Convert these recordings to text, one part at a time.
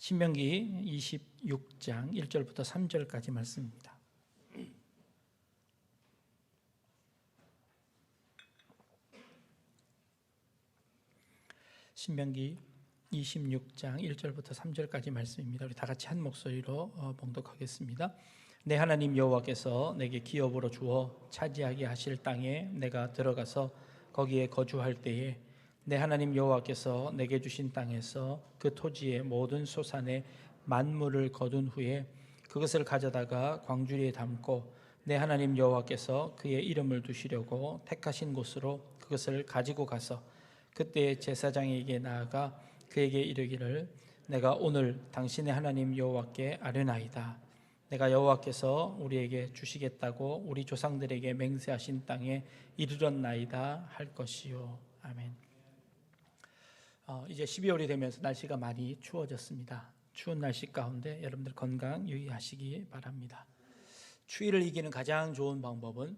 신명기 26장 1절부터 3절까지 말씀입니다. 신명기 26장 1절부터 3절까지 말씀입니다. 우리 다 같이 한 목소리로 어, 봉독하겠습니다. 내 하나님 여호와께서 내게 기업으로 주어 차지하게 하실 땅에 내가 들어가서 거기에 거주할 때에 내 하나님 여호와께서 내게 주신 땅에서 그 토지의 모든 소산의 만물을 거둔 후에 그것을 가져다가 광주리에 담고 내 하나님 여호와께서 그의 이름을 두시려고 택하신 곳으로 그것을 가지고 가서 그때 제사장에게 나아가 그에게 이르기를 내가 오늘 당신의 하나님 여호와께 아뢰나이다. 내가 여호와께서 우리에게 주시겠다고 우리 조상들에게 맹세하신 땅에 이르렀나이다 할 것이요. 아멘. 어, 이제 12월이 되면서 날씨가 많이 추워졌습니다. 추운 날씨 가운데 여러분들 건강 유의하시기 바랍니다. 추위를 이기는 가장 좋은 방법은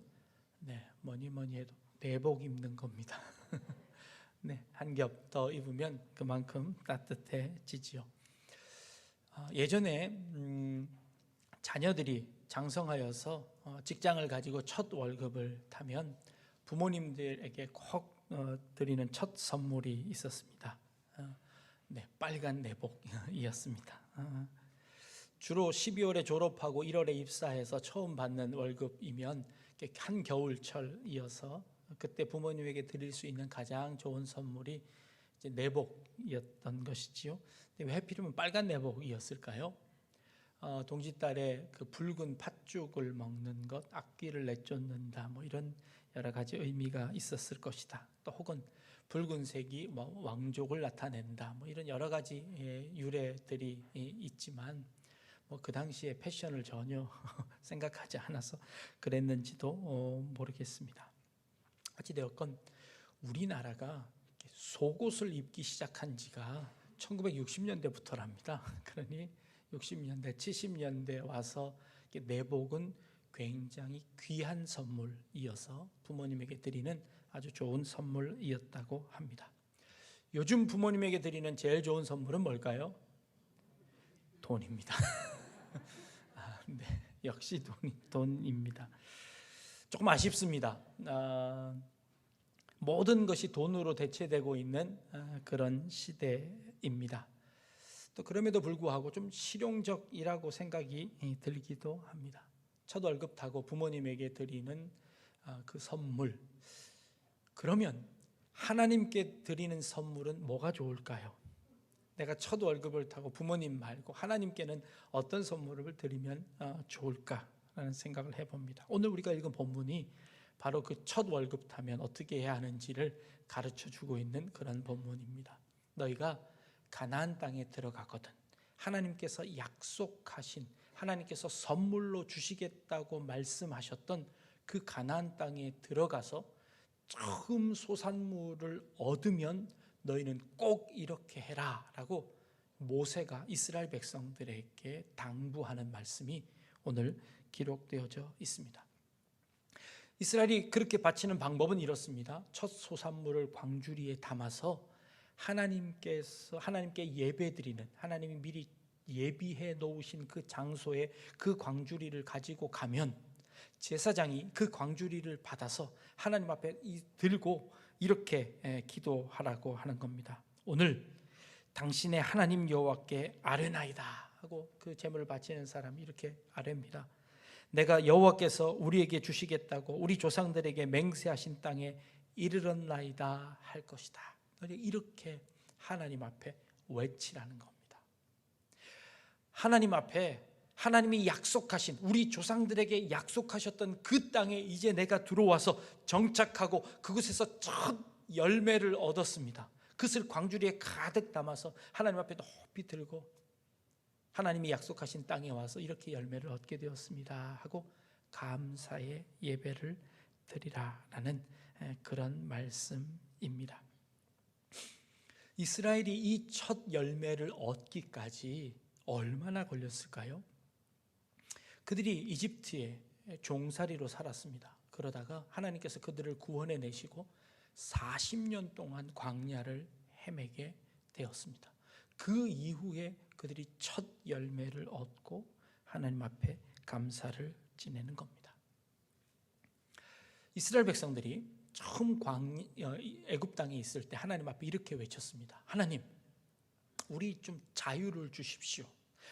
네, 뭐니 뭐니 해도 내복 입는 겁니다. 네, 한 겹 더 입으면 그만큼 따뜻해지지요. 어, 예전에 음, 자녀들이 장성하여서 어, 직장을 가지고 첫 월급을 타면 부모님들에게 꼭 어, 드리는 첫 선물이 있었습니다. 어, 네, 빨간 내복이었습니다. 어, 주로 12월에 졸업하고 1월에 입사해서 처음 받는 월급이면 한 겨울철이어서 그때 부모님에게 드릴 수 있는 가장 좋은 선물이 내복이었던 것이지요. 왜 하필이면 빨간 내복이었을까요? 어, 동짓달에 그 붉은 팥죽을 먹는 것, 악기를 내쫓는다, 뭐 이런 여러 가지 의미가 있었을 것이다. 또 혹은 붉은색이 뭐 왕족을 나타낸다, 뭐 이런 여러 가지 예, 유래들이 있지만 뭐 그 당시에 패션을 전혀 생각하지 않아서 그랬는지도 어, 모르겠습니다. 어찌되었건 우리나라가 속옷을 입기 시작한 지가 1960년대부터랍니다. 그러니 60년대, 70년대 와서 내복은 굉장히 귀한 선물이어서 부모님에게 드리는 아주 좋은 선물이었다고 합니다. 요즘 부모님에게 드리는 제일 좋은 선물은 뭘까요? 돈입니다. 아, 네, 역시 돈, 돈입니다. 조금 아쉽습니다. 아, 모든 것이 돈으로 대체되고 있는 아, 그런 시대입니다. 또 그럼에도 불구하고 좀 실용적이라고 생각이 들기도 합니다. 첫 월급 타고 부모님에게 드리는 아, 그 선물. 그러면 하나님께 드리는 선물은 뭐가 좋을까요? 내가 첫 월급을 타고 부모님 말고 하나님께는 어떤 선물을 드리면 어, 좋을까라는 생각을 해봅니다. 오늘 우리가 읽은 본문이 바로 그 첫 월급 타면 어떻게 해야 하는지를 가르쳐 주고 있는 그런 본문입니다. 너희가 가나안 땅에 들어가거든 하나님께서 약속하신 하나님께서 선물로 주시겠다고 말씀하셨던 그 가나안 땅에 들어가서 처음 소산물을 얻으면 너희는 꼭 이렇게 해라라고 모세가 이스라엘 백성들에게 당부하는 말씀이 오늘 기록되어져 있습니다. 이스라엘이 그렇게 바치는 방법은 이렇습니다. 첫 소산물을 광주리에 담아서 하나님께서 하나님께 예배드리는 하나님이 미리 예비해 놓으신 그 장소에 그 광주리를 가지고 가면 제사장이 그 광주리를 받아서 하나님 앞에 들고 이렇게 기도하라고 하는 겁니다. 오늘 당신의 하나님 여호와께 아뢰나이다 하고 그 제물을 바치는 사람이 이렇게 아뢰입니다. 내가 여호와께서 우리에게 주시겠다고 우리 조상들에게 맹세하신 땅에 이르렀나이다 할 것이다. 이렇게 하나님 앞에 외치라는 겁니다. 하나님 앞에 하나님이 약속하신 우리 조상들에게 약속하셨던 그 땅에 이제 내가 들어와서 정착하고 그곳에서 첫 열매를 얻었습니다. 그것을 광주리에 가득 담아서 하나님 앞에 높이 들고 하나님이 약속하신 땅에 와서 이렇게 열매를 얻게 되었습니다 하고 감사의 예배를 드리라라는 그런 말씀입니다. 이스라엘이 이 첫 열매를 얻기까지 얼마나 걸렸을까요? 그들이 이집트에 종살이로 살았습니다. 그러다가 하나님께서 그들을 구원해 내시고 40년 동안 광야를 헤매게 되었습니다. 그 이후에 그들이 첫 열매를 얻고 하나님 앞에 감사를 지내는 겁니다. 이스라엘 백성들이 처음 광 어, 애굽 땅에 있을 때 하나님 앞에 이렇게 외쳤습니다. 하나님, 우리 좀 자유를 주십시오.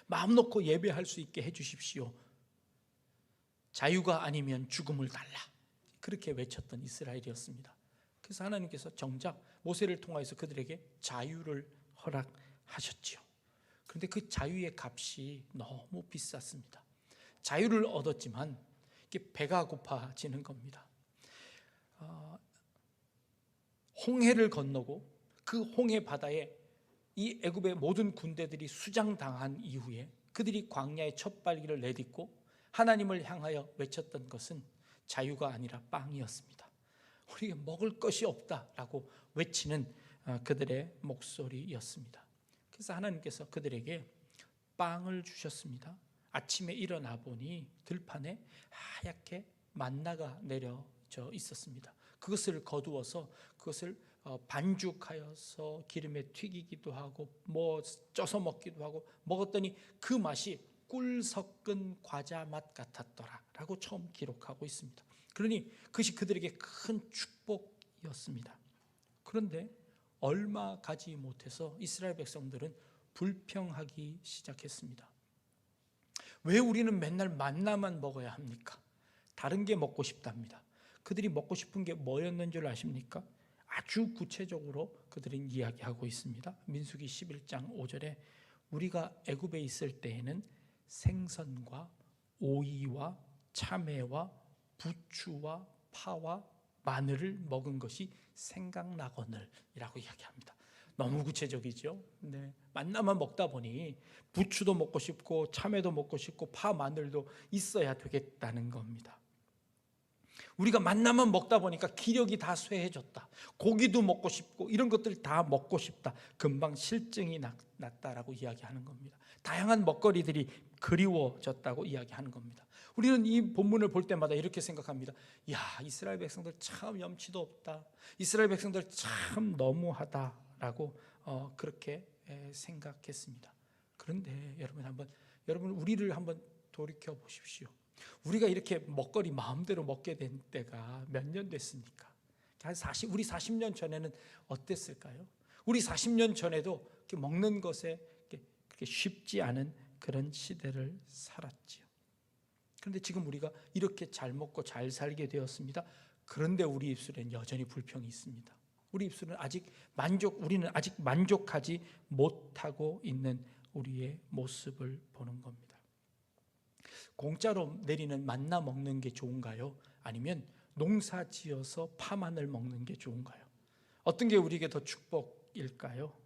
마음 놓고 예배할 수 있게 해 주십시오. 자유가 아니면 죽음을 달라. 그렇게 외쳤던 이스라엘이었습니다. 그래서 하나님께서 정작 모세를 통하여서 그들에게 자유를 허락하셨지요. 그런데 그 자유의 값이 너무 비쌌습니다. 자유를 얻었지만 배가 고파지는 겁니다. 어, 홍해를 건너고 그 홍해 바다에 이 애굽의 모든 군대들이 수장당한 이후에 그들이 광야의 첫 발기를 내딛고 하나님을 향하여 외쳤던 것은 자유가 아니라 빵이었습니다. 우리가 먹을 것이 없다라고 외치는 어, 그들의 목소리였습니다. 그래서 하나님께서 그들에게 빵을 주셨습니다. 아침에 일어나 보니 들판에 하얗게 만나가 내려져 있었습니다. 그것을 거두어서 그것을 어, 반죽하여서 기름에 튀기기도 하고 뭐 쪄서 먹기도 하고 먹었더니 그 맛이 꿀 섞은 과자 맛 같았더라 라고 처음 기록하고 있습니다. 그러니 그것이 그들에게 큰 축복이었습니다. 그런데 얼마 가지 못해서 이스라엘 백성들은 불평하기 시작했습니다. 왜 우리는 맨날 만나만 먹어야 합니까? 다른 게 먹고 싶답니다. 그들이 먹고 싶은 게 뭐였는 줄 아십니까? 아주 구체적으로 그들은 이야기하고 있습니다. 민수기 11장 5절에 우리가 애굽에 있을 때에는 생선과 오이와 참외와 부추와 파와 마늘을 먹은 것이 생각나거늘이라고 이야기합니다. 너무 구체적이죠. 네. 만나만 먹다 보니 부추도 먹고 싶고 참외도 먹고 싶고 파 마늘도 있어야 되겠다는 겁니다. 우리가 만나만 먹다 보니까 기력이 다 쇠해졌다. 고기도 먹고 싶고 이런 것들 다 먹고 싶다. 금방 실증이 났, 다라고 이야기하는 겁니다. 다양한 먹거리들이 그리워졌다고 이야기하는 겁니다. 우리는 이 본문을 볼 때마다 이렇게 생각합니다. 야, 이스라엘 백성들 참 염치도 없다. 이스라엘 백성들 참 너무하다라고 어, 그렇게 에, 생각했습니다. 그런데 여러분 한번 여러분 우리를 한번 돌이켜 보십시오. 우리가 이렇게 먹거리 마음대로 먹게 된 때가 몇 년 됐습니까? 한 40, 우리 40년 전에는 어땠을까요? 우리 40년 전에도 먹는 것에 그렇게 쉽지 않은 그런 시대를 살았지요. 그런데 지금 우리가 이렇게 잘 먹고 잘 살게 되었습니다. 그런데 우리 입술엔 여전히 불평이 있습니다. 우리 입술은 아직 만족, 우리는 아직 만족하지 못하고 있는 우리의 모습을 보는 겁니다. 공짜로 내리는 만나 먹는 게 좋은가요? 아니면 농사 지어서 파만을 먹는 게 좋은가요? 어떤 게 우리에게 더 축복일까요?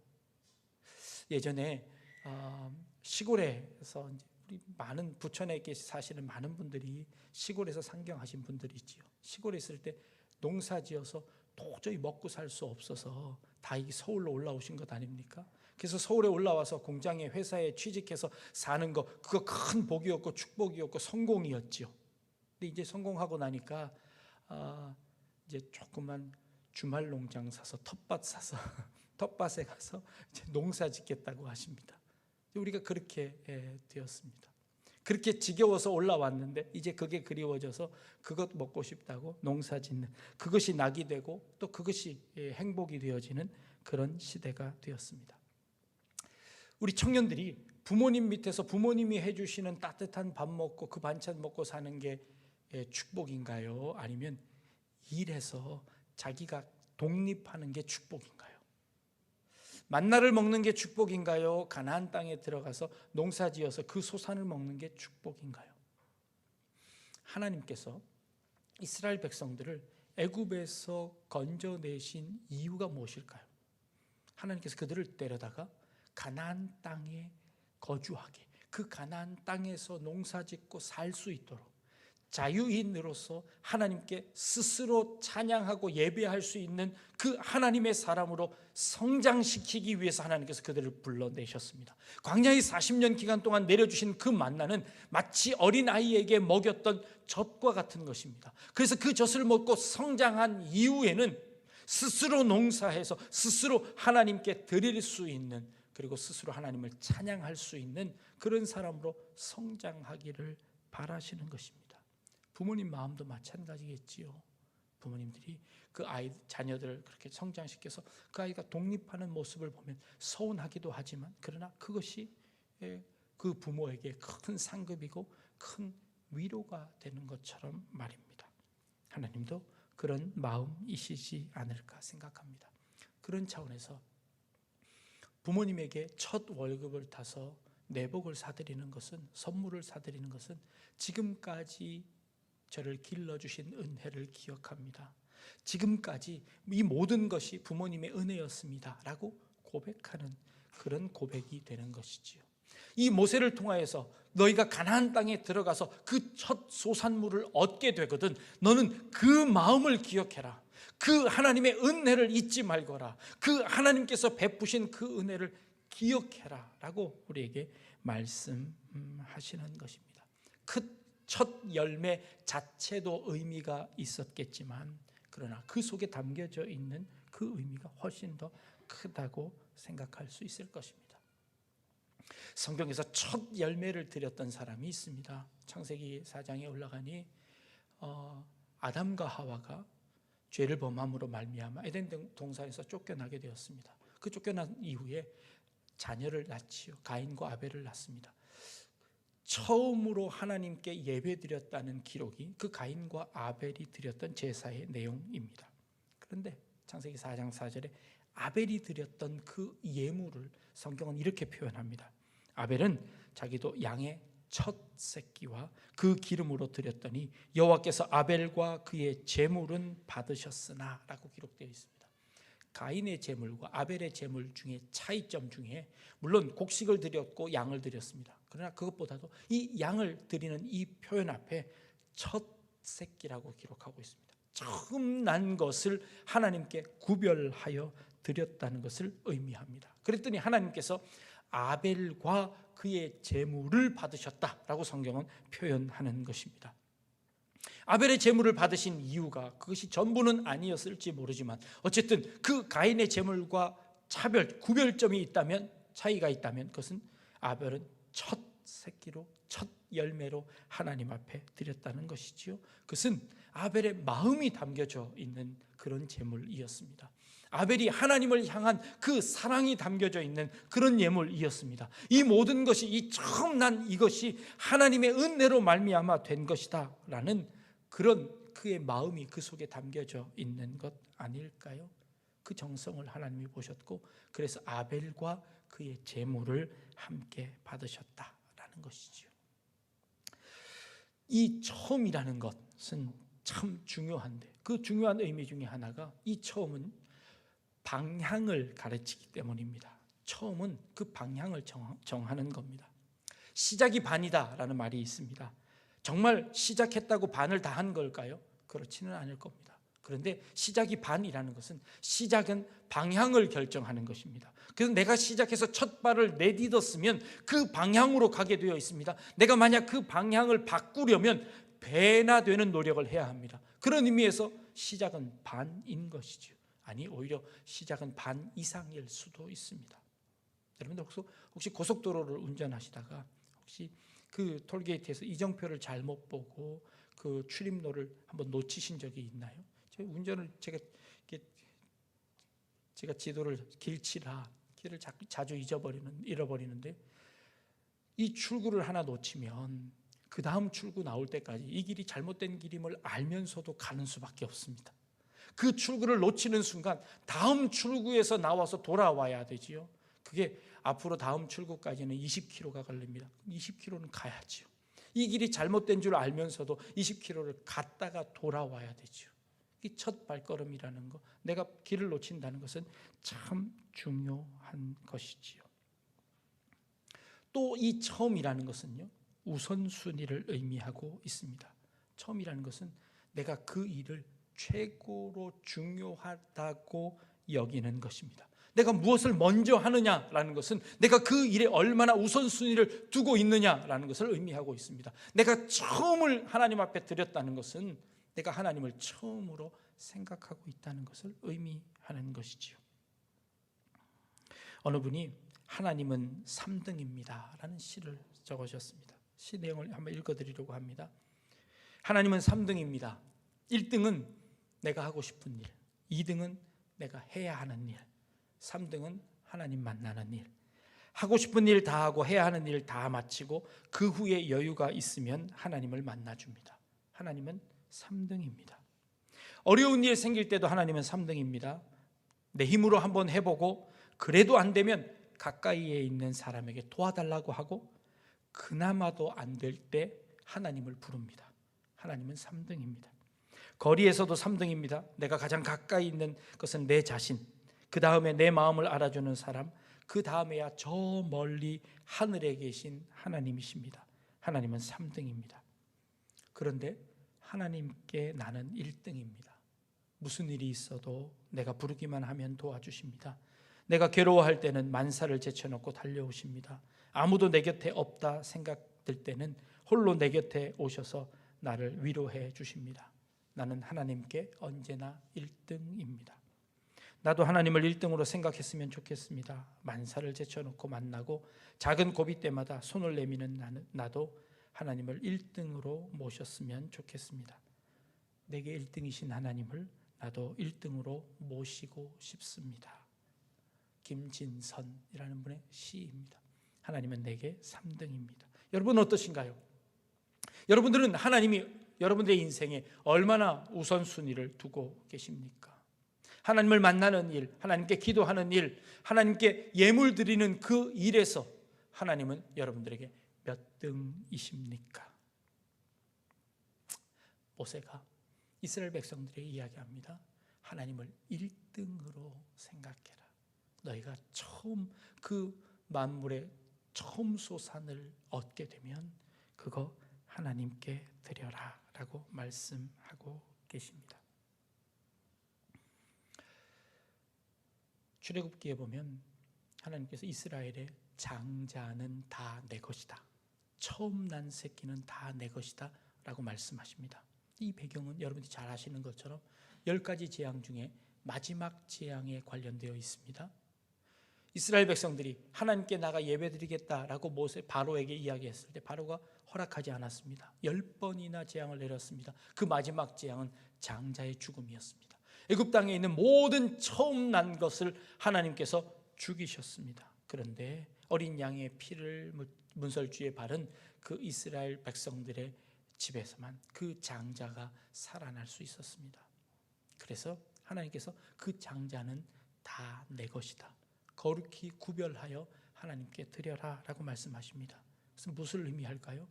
예전에 어, 시골에서 우리 많은 부천에 사시는 많은 분들이 시골에서 상경하신 분들이지요. 시골에 있을 때 농사 지어서 도저히 먹고 살 수 없어서 다 서울로 올라오신 것 아닙니까? 그래서 서울에 올라와서 공장에 회사에 취직해서 사는 거 그거 큰 복이었고 축복이었고 성공이었지요. 근데 이제 성공하고 나니까 아, 이제 조그만 주말 농장 사서 텃밭 사서 텃밭에 가서 농사 짓겠다고 하십니다. 우리가 그렇게 예, 되었습니다. 그렇게 지겨워서 올라왔는데 이제 그게 그리워져서 그것 먹고 싶다고 농사 짓는 그것이 낙이 되고 또 그것이 예, 행복이 되어지는 그런 시대가 되었습니다. 우리 청년들이 부모님 밑에서 부모님이 해주시는 따뜻한 밥 먹고 그 반찬 먹고 사는 게 예, 축복인가요? 아니면 일해서 자기가 독립하는 게 축복인가요? 만나를 먹는 게 축복인가요? 가나안 땅에 들어가서 농사지어서 그 소산을 먹는 게 축복인가요? 하나님께서 이스라엘 백성들을 애굽에서 건져내신 이유가 무엇일까요? 하나님께서 그들을 데려다가 가나안 땅에 거주하게 그 가나안 땅에서 농사짓고 살 수 있도록 자유인으로서 하나님께 스스로 찬양하고 예배할 수 있는 그 하나님의 사람으로 성장시키기 위해서 하나님께서 그들을 불러내셨습니다. 광야의 40년 기간 동안 내려주신 그 만나는 마치 어린아이에게 먹였던 젖과 같은 것입니다. 그래서 그 젖을 먹고 성장한 이후에는 스스로 농사해서 스스로 하나님께 드릴 수 있는 그리고 스스로 하나님을 찬양할 수 있는 그런 사람으로 성장하기를 바라시는 것입니다. 부모님 마음도 마찬가지겠지요. 부모님들이 그 아이 자녀들을 그렇게 성장시켜서 그 아이가 독립하는 모습을 보면 서운하기도 하지만 그러나 그것이 예, 그 부모에게 큰 상급이고 큰 위로가 되는 것처럼 말입니다. 하나님도 그런 마음이시지 않을까 생각합니다. 그런 차원에서 부모님에게 첫 월급을 타서 내복을 사드리는 것은 선물을 사드리는 것은 지금까지 저를 길러주신 은혜를 기억합니다. 지금까지 이 모든 것이 부모님의 은혜였습니다 라고 고백하는 그런 고백이 되는 것이지요. 이 모세를 통하여서 너희가 가나안 땅에 들어가서 그 첫 소산물을 얻게 되거든 너는 그 마음을 기억해라. 그 하나님의 은혜를 잊지 말거라. 그 하나님께서 베푸신 그 은혜를 기억해라라고 우리에게 말씀하시는 것입니다. 그 첫 열매 자체도 의미가 있었겠지만 그러나 그 속에 담겨져 있는 그 의미가 훨씬 더 크다고 생각할 수 있을 것입니다. 성경에서 첫 열매를 드렸던 사람이 있습니다. 창세기 4장에 올라가니 어, 아담과 하와가 죄를 범함으로 말미암아 에덴 동산에서 쫓겨나게 되었습니다. 그 쫓겨난 이후에 자녀를 낳지요. 가인과 아벨을 낳습니다. 처음으로 하나님께 예배드렸다는 기록이 그 가인과 아벨이 드렸던 제사의 내용입니다. 그런데 창세기 4장 4절에 아벨이 드렸던 그 예물을 성경은 이렇게 표현합니다. 아벨은 자기도 양의 첫 새끼와 그 기름으로 드렸더니 여호와께서 아벨과 그의 제물은 받으셨으나라고 기록되어 있습니다. 가인의 제물과 아벨의 제물 중에 차이점 중에 물론 곡식을 드렸고 양을 드렸습니다. 그러나 그것보다도 이 양을 드리는 이 표현 앞에 첫 새끼라고 기록하고 있습니다. 처음 난 것을 하나님께 구별하여 드렸다는 것을 의미합니다. 그랬더니 하나님께서 아벨과 그의 제물을 받으셨다라고 성경은 표현하는 것입니다. 아벨의 제물을 받으신 이유가 그것이 전부는 아니었을지 모르지만 어쨌든 그 가인의 제물과 차별 구별점이 있다면 차이가 있다면 그것은 아벨은 첫 새끼로 첫 열매로 하나님 앞에 드렸다는 것이지요. 그것은 아벨의 마음이 담겨져 있는 그런 제물이었습니다. 아벨이 하나님을 향한 그 사랑이 담겨져 있는 그런 예물이었습니다. 이 모든 것이 이 처음 난 이것이 하나님의 은혜로 말미암아 된 것이다라는 그런 그의 마음이 그 속에 담겨져 있는 것 아닐까요? 그 정성을 하나님이 보셨고 그래서 아벨과 그의 제물을 함께 받으셨다라는 것이지요. 이 처음이라는 것은 참 중요한데 그 중요한 의미 중에 하나가 이 처음은 방향을 가르치기 때문입니다. 처음은 그 방향을 정하는 겁니다. 시작이 반이다라는 말이 있습니다. 정말 시작했다고 반을 다 한 걸까요? 그렇지는 않을 겁니다. 그런데 시작이 반이라는 것은 시작은 방향을 결정하는 것입니다. 그래서 내가 시작해서 첫 발을 내딛었으면 그 방향으로 가게 되어 있습니다. 내가 만약 그 방향을 바꾸려면 배나 되는 노력을 해야 합니다. 그런 의미에서 시작은 반인 것이죠. 아니 오히려 시작은 반 이상일 수도 있습니다. 여러분들 혹시, 혹시 고속도로를 운전하시다가 혹시 그 톨게이트에서 이정표를 잘못 보고 그 출입로를 한번 놓치신 적이 있나요? 운전을 제가 제가 지도를 길치라 길을 자주 잊어버리는 잃어버리는데 이 출구를 하나 놓치면 그 다음 출구 나올 때까지 이 길이 잘못된 길임을 알면서도 가는 수밖에 없습니다. 그 출구를 놓치는 순간 다음 출구에서 나와서 돌아와야 되지요. 그게 앞으로 다음 출구까지는 20km가 걸립니다. 20km는 가야죠. 이 길이 잘못된 줄 알면서도 20km를 갔다가 돌아와야 되죠. 이 첫 발걸음이라는 거, 내가 길을 놓친다는 것은 참 중요한 것이지요. 또 이 처음이라는 것은요, 우선순위를 의미하고 있습니다. 처음이라는 것은 내가 그 일을 최고로 중요하다고 여기는 것입니다. 내가 무엇을 먼저 하느냐라는 것은 내가 그 일에 얼마나 우선순위를 두고 있느냐라는 것을 의미하고 있습니다. 내가 처음을 하나님 앞에 드렸다는 것은 내가 하나님을 처음으로 생각하고 있다는 것을 의미하는 것이지요. 어느 분이 하나님은 3등입니다 라는 시를 적으셨습니다. 시 내용을 한번 읽어드리려고 합니다. 하나님은 3등입니다. 1등은 내가 하고 싶은 일, 2등은 내가 해야 하는 일, 3등은 하나님 만나는 일. 하고 싶은 일 다 하고 해야 하는 일 다 마치고 그 후에 여유가 있으면 하나님을 만나 줍니다. 하나님은 3등입니다. 어려운 일 생길 때도 하나님은 3등입니다. 내 힘으로 한번 해보고 그래도 안 되면 가까이에 있는 사람에게 도와달라고 하고 그나마도 안 될 때 하나님을 부릅니다. 하나님은 3등입니다. 거리에서도 3등입니다. 내가 가장 가까이 있는 것은 내 자신. 그 다음에 내 마음을 알아주는 사람. 그 다음에야 저 멀리 하늘에 계신 하나님이십니다. 하나님은 3등입니다. 그런데 하나님께 나는 1등입니다. 무슨 일이 있어도 내가 부르기만 하면 도와주십니다. 내가 괴로워할 때는 만사를 제쳐놓고 달려오십니다. 아무도 내 곁에 없다 생각될 때는 홀로 내 곁에 오셔서 나를 위로해 주십니다. 나는 하나님께 언제나 1등입니다. 나도 하나님을 1등으로 생각했으면 좋겠습니다. 만사를 제쳐놓고 만나고 작은 고비 때마다 손을 내미는 나는, 나도 하나님을 1등으로 모셨으면 좋겠습니다. 내게 1등이신 하나님을 나도 1등으로 모시고 싶습니다. 김진선이라는 분의 시입니다. 하나님은 내게 3등입니다. 여러분 어떠신가요? 여러분들은 하나님이 여러분들의 인생에 얼마나 우선순위를 두고 계십니까? 하나님을 만나는 일, 하나님께 기도하는 일, 하나님께 예물 드리는 그 일에서 하나님은 여러분들에게 몇 등이십니까? 모세가 이스라엘 백성들에게 이야기합니다. 하나님을 1등으로 생각해라. 너희가 처음 그 만물의 처음 소산을 얻게 되면 그거 하나님께 드려라 라고 말씀하고 계십니다. 출애굽기에 보면 하나님께서 이스라엘의 장자는 다 내 것이다. 처음 난 새끼는 다 내 것이다 라고 말씀하십니다. 이 배경은 여러분들이 잘 아시는 것처럼 열 가지 재앙 중에 마지막 재앙에 관련되어 있습니다. 이스라엘 백성들이 하나님께 나가 예배드리겠다라고 모세 바로에게 이야기했을 때 바로가 허락하지 않았습니다. 열 번이나 재앙을 내렸습니다. 그 마지막 재앙은 장자의 죽음이었습니다. 애굽 땅에 있는 모든 처음 난 것을 하나님께서 죽이셨습니다. 그런데 어린 양의 피를 문설주에 바른 그 이스라엘 백성들의 집에서만 그 장자가 살아날 수 있었습니다. 그래서 하나님께서 그 장자는 다 내 것이다. 거룩히 구별하여 하나님께 드려라 라고 말씀하십니다. 그래서 무엇을 의미할까요?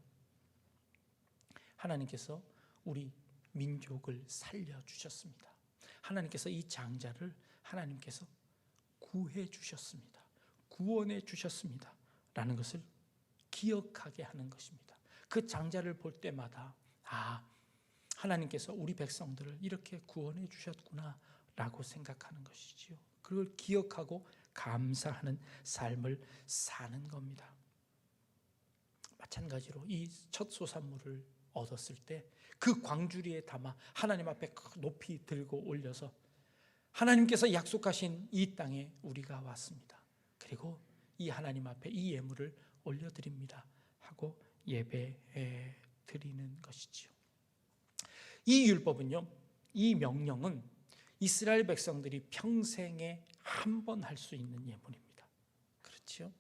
하나님께서 우리 민족을 살려 주셨습니다. 하나님께서 이 장자를 하나님께서 구해 주셨습니다. 구원해 주셨습니다. 라는 것을 기억하게 하는 것입니다. 그 장자를 볼 때마다 아 하나님께서 우리 백성들을 이렇게 구원해 주셨구나 라고 생각하는 것이지요. 그걸 기억하고 감사하는 삶을 사는 겁니다. 마찬가지로 이 첫 소산물을 얻었을 때 그 광주리에 담아 하나님 앞에 높이 들고 올려서 하나님께서 약속하신 이 땅에 우리가 왔습니다. 그리고 이 하나님 앞에 이 예물을 올려드립니다. 하고 예배해 드리는 것이지요. 이 율법은요, 이 명령은 이스라엘 백성들이 평생에 한 번 할 수 있는 예물입니다. 그렇죠?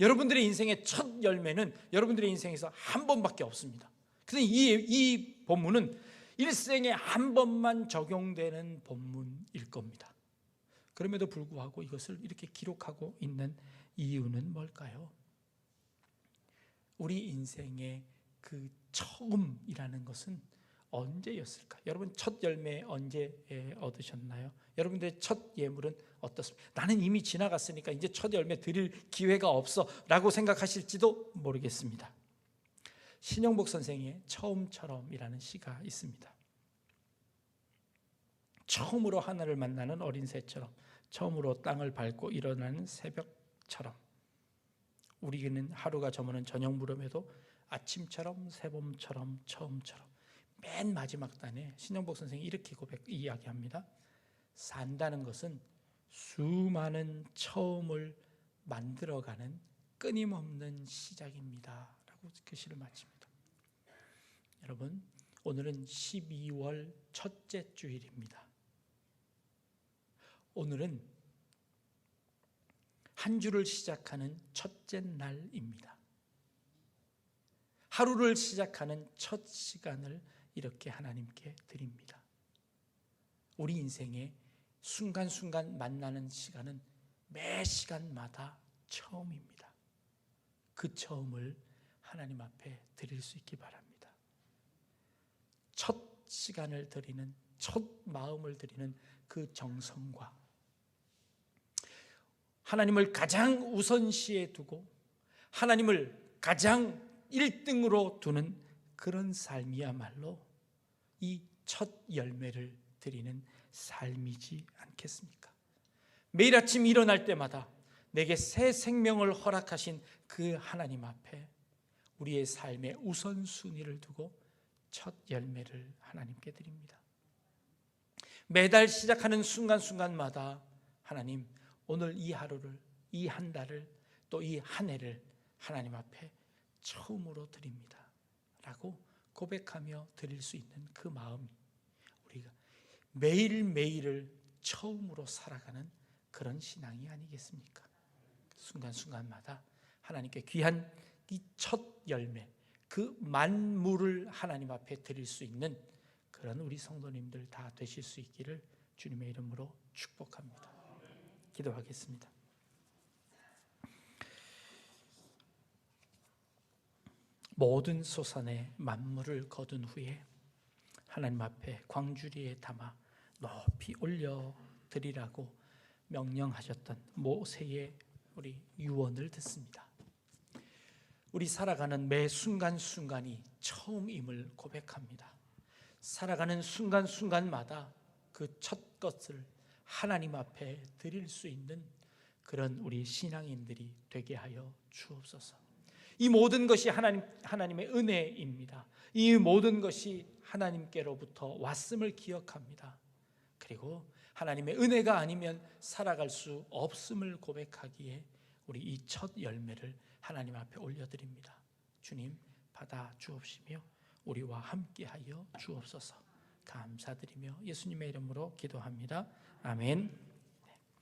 여러분들의 인생의 첫 열매는 여러분들의 인생에서 한 번밖에 없습니다. 근데 이, 이 본문은 일생에 한 번만 적용되는 본문일 겁니다. 그럼에도 불구하고 이것을 이렇게 기록하고 있는 이유는 뭘까요? 우리 인생의 그 처음이라는 것은 언제였을까? 여러분 첫 열매 언제 얻으셨나요? 여러분들의 첫 예물은 어떻습니까? 나는 이미 지나갔으니까 이제 첫 열매 드릴 기회가 없어 라고 생각하실지도 모르겠습니다. 신영복 선생의 처음처럼이라는 시가 있습니다. 처음으로 하늘을 만나는 어린 새처럼 처음으로 땅을 밟고 일어나는 새벽처럼 우리는 하루가 저무는 저녁 무렵에도 아침처럼 새봄처럼 처음처럼 맨 마지막 단에 신영복 선생이 이렇게 고백 이야기합니다. 산다는 것은 수많은 처음을 만들어가는 끊임없는 시작입니다 라고 그 시를 마칩니다. 여러분, 오늘은 12월 첫째 주일입니다. 오늘은 한 주를 시작하는 첫째 날입니다. 하루를 시작하는 첫 시간을 이렇게 하나님께 드립니다. 우리 인생에 순간순간 만나는 시간은 매 시간마다 처음입니다. 그 처음을 하나님 앞에 드릴 수 있기 바랍니다. 첫 시간을 드리는, 첫 마음을 드리는 그 정성과 하나님을 가장 우선시에 두고 하나님을 가장 1등으로 두는 그런 삶이야말로 이 첫 열매를 드리는 삶이지 않겠습니까? 매일 아침 일어날 때마다 내게 새 생명을 허락하신 그 하나님 앞에 우리의 삶의 우선순위를 두고 첫 열매를 하나님께 드립니다. 매달 시작하는 순간순간마다 하나님 오늘 이 하루를 이 한 달을 또 이 한 해를 하나님 앞에 처음으로 드립니다. 라고 고백하며 드릴 수 있는 그 마음이 우리가 매일매일을 처음으로 살아가는 그런 신앙이 아니겠습니까? 순간순간마다 하나님께 귀한 이 첫 열매, 그 만물을 하나님 앞에 드릴 수 있는 그런 우리 성도님들 다 되실 수 있기를 주님의 이름으로 축복합니다. 기도하겠습니다. 모든 소산의 만물을 거둔 후에 하나님 앞에 광주리에 담아 높이 올려 드리라고 명령하셨던 모세의 우리 유언을 듣습니다. 우리 살아가는 매 순간순간이 처음임을 고백합니다. 살아가는 순간순간마다 그 첫 것을 하나님 앞에 드릴 수 있는 그런 우리 신앙인들이 되게 하여 주옵소서. 이 모든 것이 하나님 하나님의 은혜입니다. 이 모든 것이 하나님께로부터 왔음을 기억합니다. 그리고 하나님의 은혜가 아니면 살아갈 수 없음을 고백하기에 우리 이 첫 열매를 하나님 앞에 올려드립니다. 주님 받아 주옵시며 우리와 함께하여 주옵소서. 감사드리며 예수님의 이름으로 기도합니다. 아멘.